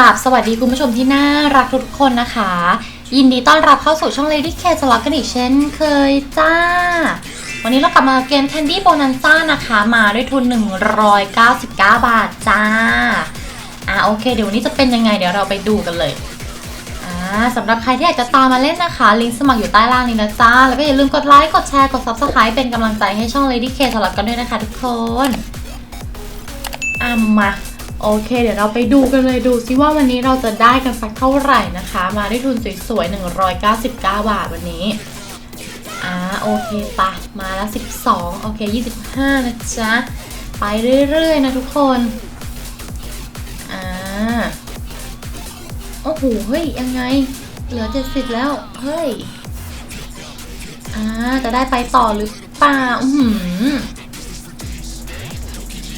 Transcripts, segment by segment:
ราบสวัสดีคุณผู้ชมที่น่ารักทุกคนนะคะ ยินดีต้อนรับเข้าสู่ช่อง Lady K สล็อตกันอีกเช่นเคยจ้า วันนี้เรากลับมาเกม Candy Bonanza นะคะ มาด้วยทุน 199 บาทจ้า อ่าโอเค เดี๋ยววันนี้จะเป็นยังไงเดี๋ยวเราไปดูกันเลย อ่าสำหรับใครที่อยากจะตามมาเล่นนะคะ ลิงก์สมัครอยู่ใต้ล่างนี้นะจ้า แล้วก็อย่าลืมกดไลค์กดแชร์กด Subscribe เป็นกำลังใจให้ช่อง Lady K สล็อตกันด้วยนะคะ ทุกคนอะมา โอเค เดี๋ยวเราไปดูกันเลยดูซิว่าวันนี้เราจะได้กันสักเท่าไหร่นะคะ มาได้ทุนสวยๆ199 บาทวันนี้อ่าโอเคปะมาแล้ว 12 โอเค 25 นะจ๊ะ ไปเรื่อยๆ นะทุกคนอ่าโอ้โหเฮ้ย ยังไง เหลือ 70 แล้ว เฮ้ยอ่าจะได้ไปต่อหรือเปล่าอือหือ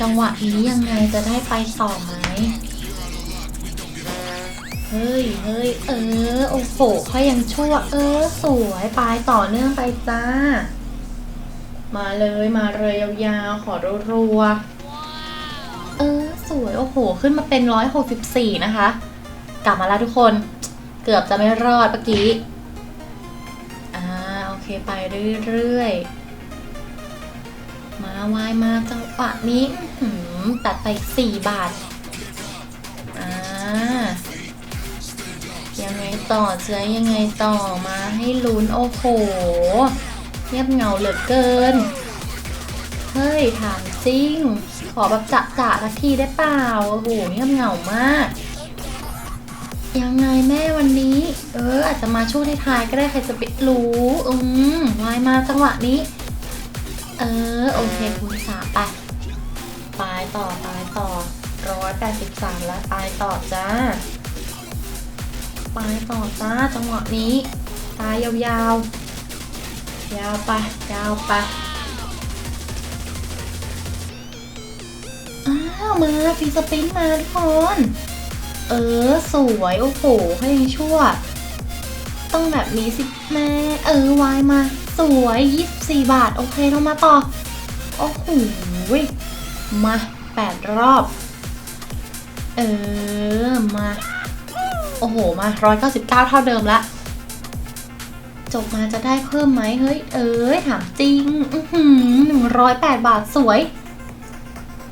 จังหวะนี้ยังไงจะได้ไปต่อไหมเฮ้ยเฮ้ยเออ โอ้โหเขายังชั่ว เออ สวยไปต่อเนื่องไปจ้า มาเลยมาเลยยาวๆ ขอรัวๆเออ สวย โอ้โห ขึ้นมาเป็นร้อยหกสิบสี่นะคะ กลับมาแล้วทุกคน เกือบจะไม่รอดเมื่อกี้ อ่า โอเค ไปเรื่อยๆ มาวายมาจังหวะนี้ตัดไปสี่บาทอ่ายังไงต่อเจ๊ยังไงต่อมาให้ลุ้นโอ้โหเงียบเงาเหลือเกิน เฮ้ยถามจริง ขอแบบจะจะทักทีได้เปล่าโอ้โหเงียบเงามาก ยังไงแม่วันนี้ เออ อาจจะมาช่วงท้ายๆก็ได้ใครจะไปรู้ อืมวายมาจังหวะนี้ ออ โอเคคูณสามไปไปต่อไปต่อร้อยแปดสิบสามแล้วไปต่อจ้าไปต่อจ้าจังหวะนี้ตายยาวๆ ยาวไปยาวไปอ้าวมาฟีสปินมาทุกคนเออ สวย โอ้โหเขายังชั่ว ต้องแบบนี้สิแม่เออวายมา วย24 บาท โอเคเรามาต่อ โอ้โหมา 8 รอบ เออ มา โอ้โห มา 199 เท่าเดิมละ จบมาจะได้เพิ่มไหมเฮ้ย เอ้ยถามจริง อือหือหนึ่งร้อยแปดบาทสวย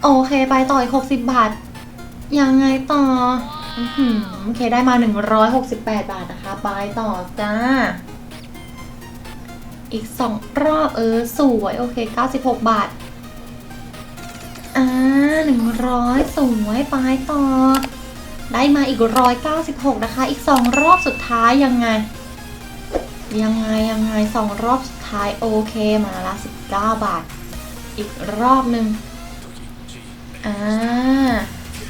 โอเค ไปต่ออีก 60 บาท ยังไงต่อ อือหือโอเค ได้มา 168 บาทนะคะ ไปต่อจ้า อีกสองรอบเออ สวย โอเค 96 บาท อ่าหนึ่งร้อยสวยไปต่อ ได้มาอีกร้อยเก้าสิบหกนะคะ อีกสองรอบสุดท้ายยังไง ยังไง ยังไงสองรอบสุดท้าย โอเคมาละสิบเก้าบาท อีกรอบหนึ่งอ่า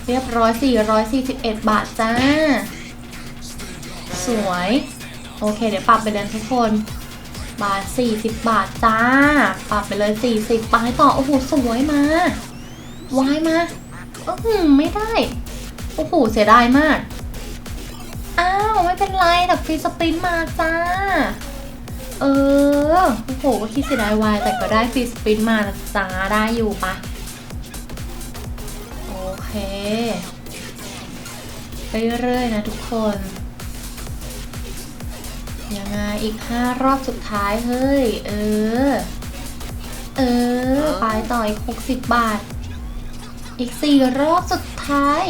เรียบร้อยสี่ร้อยสี่สิบเอ็ดบาทจ้า สวย โอเค เดี๋ยวปรับไปเลยทุกคน บาทสี่สิบบาทจ้า ปรับไปเลยสี่สิบไปต่อ โอ้โห สวยมาวายมาอืออไม่ได้ โอ้โห เสียดายมาก อ้าว ไม่เป็นไรแต่ฟรีสปรินมาจ้า เออ โอ้โห ก็คิดเสียดายวายแต่ก็ได้ฟรีสปรินมานะจ้า ได้อยู่ปะโอเค ไปเรื่อยๆนะทุกคน ยังไงอีกห้ารอบสุดท้ายเฮ้ย เออ เออไปต่ออีก60บาท อีกสี่รอบสุดท้าย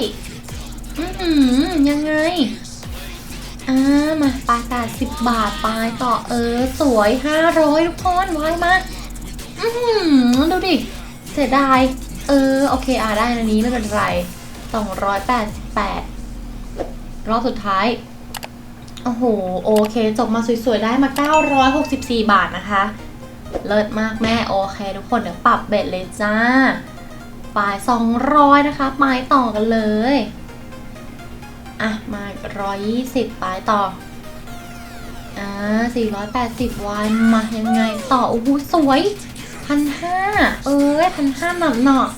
อือหือยังไงอ่ามาปลายแปดสิบบาทปลายต่อเออ สวยห้าร้อยทุกคนไว้มาอือหือดูดิ เสียดาย เออ โอเคอ่าได้อันนี้ไม่เป็นไรสองร้อยแปดสิบแปดรอบสุดท้าย โอ้โห โอเค จบมาสวยๆ ได้มา 964 บาทนะคะ เลิศมากแม่ โอเค ทุกคนเดี๋ยวปรับเบ็ดเลยจ้าปลาย 200 นะคะปลายต่อกันเลย อะ มาร้อยยี่สิบปลายต่อ อ่าสี่ร้อยแปดสิบวันมายังไงต่อ โอ้โห สวยพันห้าเอ้ยพันห้าหนักหนัก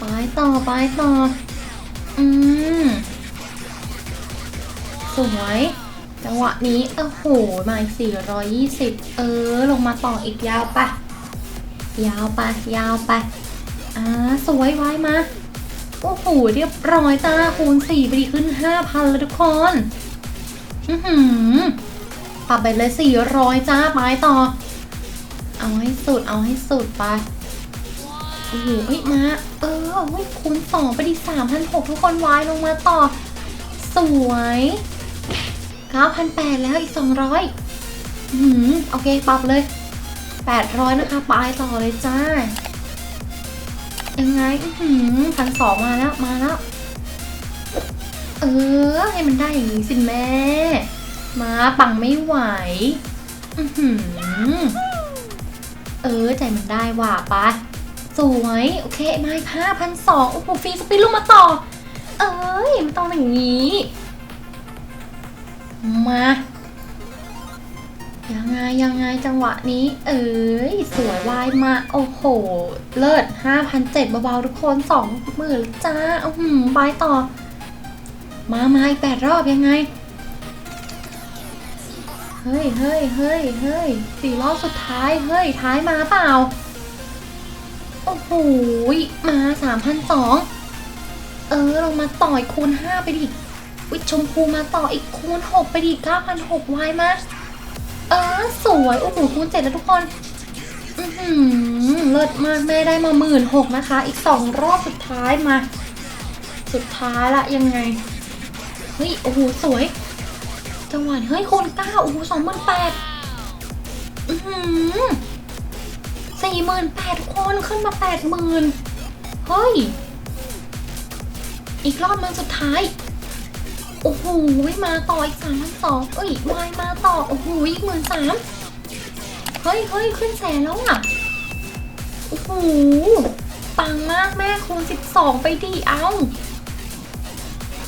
ปลายต่อปลายต่อ อืม สวย จังหวะนี้โอ้โหมาอีกสี่ร้อยยี่สิบเออ ลงมาต่ออีกยาวปะยาวไปยาวไปอ่าสวยไว้มา โอ้โห เรียบร้อยจ้าคูณ4ไปดีขึ้น 5,000 แล้วทุกคน อือหือปรับไปเลย 400 จ้าไปต่อ เอาให้สุด เอาให้สุดไปโอ้โหเฮ้ยมา เออเฮ้ยคูณสองไปดี3,600ทุกคนวายลงมาต่อ สวย 9,800 แล้วอีก 200อืมโอเค ปรับเลย 800 นะคะไปต่อเลยจ้า ยังไงอืมพันสองมาแล้ว มาแล้ว เออ ให้มันได้อย่างนี้สิแม่ มาปังไม่ไหว อือหือเออ ใจมันได้ว่ะปะสวย โอเคมาห้าพันสองโอ้โหฟรีสปินลงมาต่อ เอ้ยมันต้องอย่างนี้ มา ยังไงยังไงจังหวะนี้ เอ้ยสวยวายมา โอ้โห เลิศ5,007เบาๆทุกคนสองหมื่นจ้าอือหือบายต่อ มามาอีกแปดรอบยังไง เฮ้ยเฮ้ยเฮ้ยเฮ้ยสี่รอบสุดท้าย เฮ้ย ท้ายมาเปล่า โอ้โห มาสามพันสองเออลงมาต่อยคูณห้าไป ดิวิชมพูมาต่ออีกคูณหกไปดิเก้าพันหกวายมา เออ สวย โอ้โหคูณเจ็ดแล้วทุกคน อือหือเลิศมากแม่ได้มาหมื่นหกนะคะ อีกสองรอบสุดท้ายมา สุดท้ายละยังไง เฮ้ย โอ้โห สวย จังหวะเฮ้ยคูณเก้าโอ้โหสองหมื่นแปดอือหือสี่หมื่นแปดคนขึ้นมาแปดหมื่นเฮ้ย อีกรอบนึงสุดท้าย โอ้โหมาต่ออีกสามพันสองเอ้ยวายมาต่อโอ้โหอีกหมื่นสามเฮ้ยเฮ้ยขึ้นแสนแล้วอะโอ้โหปังมากแม่คูณสิบสองไปดีเอา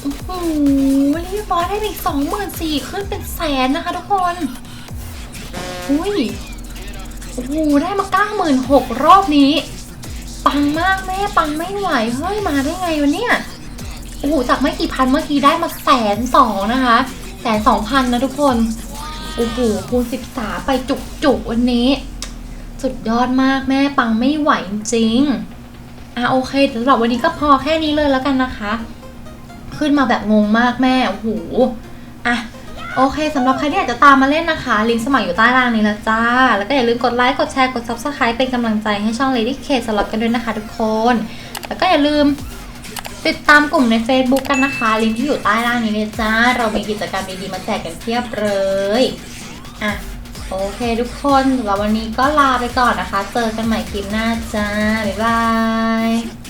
โอ้โหเรียบร้อยได้อีกสองหมื่นสี่ขึ้นเป็นแสนนะคะทุกคนอุ้ยโอ้โหได้มาเก้าหมื่นหกรอบนี้ ปังมากแม่ปังไม่ไหวเฮ้ยมาได้ไงวะเนี่ย โอ้โหจากไม่กี่พันเมื่อกี้ได้มาแสนสองนะคะแสนสองพันนะทุกคนโอ้โหคูณสิบสาไปจุกจุกวันนี้ สุดยอดมากแม่ปังไม่ไหวจริงๆอะโอเคสำหรับวันนี้ก็พอแค่นี้เลยแล้วกันนะคะ ขึ้นมาแบบงงมากแม่โอ้โหอะโอเคสำหรับใครที่อยากจะตามมาเล่นนะคะ ลิงก์สมัครอยู่ใต้ล่างนี้แล้วจ้า แล้วก็อย่าลืมกดไลค์ กดแชร์ กด subscribe เป็นกำลังใจให้ช่อง Lady K สล็อตกันด้วยนะคะทุกคน แล้วก็อย่าลืม ติดตามกลุ่มใน Facebook กันนะคะ ลิงก์ที่อยู่ใต้ล่างนี้เลยจ้า เรามีกิจกรรมดีๆมาแจกกันเพียบเลย อะ โอเคทุกคนสำหรับวันนี้ก็ลาไปก่อนนะคะ เจอกันใหม่คลิปหน้าจ้า บ๊ายบาย